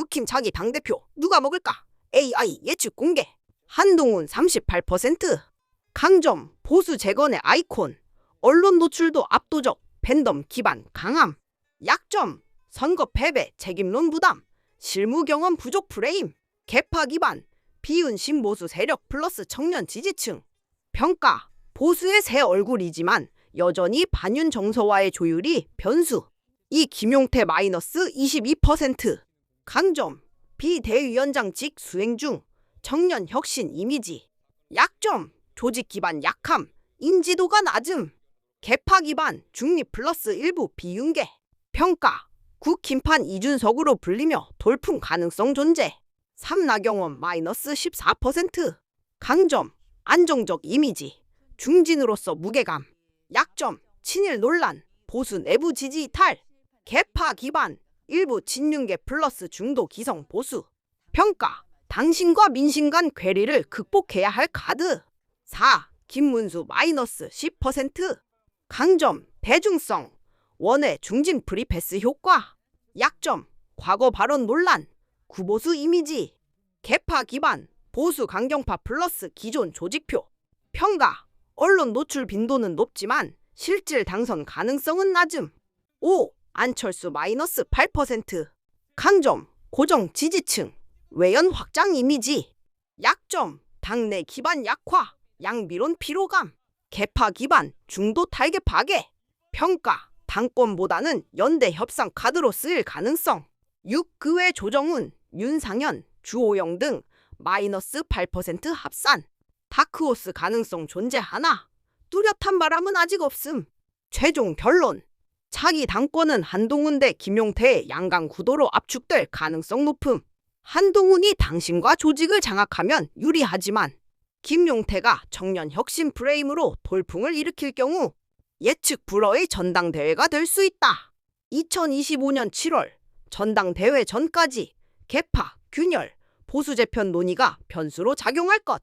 국힘 차기 당대표 누가 먹을까? AI 예측 공개. 한동훈 38%. 강점 보수 재건의 아이콘. 언론 노출도 압도적. 팬덤 기반 강함. 약점 선거 패배 책임론 부담. 실무 경험 부족 프레임. 개파 기반. 비운 신보수 세력 플러스 청년 지지층. 평가 보수의 새 얼굴이지만 여전히 반윤 정서와의 조율이 변수. 이 김용태 마이너스 22%. 강점 비대위원장직 수행 중 청년 혁신 이미지. 약점 조직 기반 약함 인지도가 낮음. 개파 기반 중립 플러스 일부 비윤계. 평가 국힘판 이준석으로 불리며 돌풍 가능성 존재. 삼나경원 마이너스 14%. 강점 안정적 이미지. 중진으로서 무게감. 약점 친일 논란. 보수 내부 지지 이탈. 개파 기반. 일부 친윤계 플러스 중도 기성 보수. 평가 당신과 민심 간 괴리를 극복해야 할 카드. 4. 김문수 마이너스 10%. 강점 대중성. 원외 중진 프리패스 효과. 약점 과거 발언 논란. 구보수 이미지. 개파 기반 보수 강경파 플러스 기존 조직표. 평가 언론 노출 빈도는 높지만 실질 당선 가능성은 낮음. 5. 안철수 마이너스 8%. 강점 고정 지지층. 외연 확장 이미지. 약점 당내 기반 약화. 양비론 피로감. 개파 기반 중도 탈계 파괴. 평가 당권보다는 연대 협상 카드로 쓰일 가능성. 6. 그 외 조정훈, 윤상현, 주호영 등 마이너스 8% 합산. 다크호스 가능성 존재 하나 뚜렷한 바람은 아직 없음. 최종 결론. 차기 당권은 한동훈 대 김용태의 양강 구도로 압축될 가능성 높음. 한동훈이 당신과 조직을 장악하면 유리하지만 김용태가 청년 혁신 프레임으로 돌풍을 일으킬 경우 예측 불허의 전당대회가 될 수 있다. 2025년 7월 전당대회 전까지 개파, 균열, 보수 재편 논의가 변수로 작용할 것.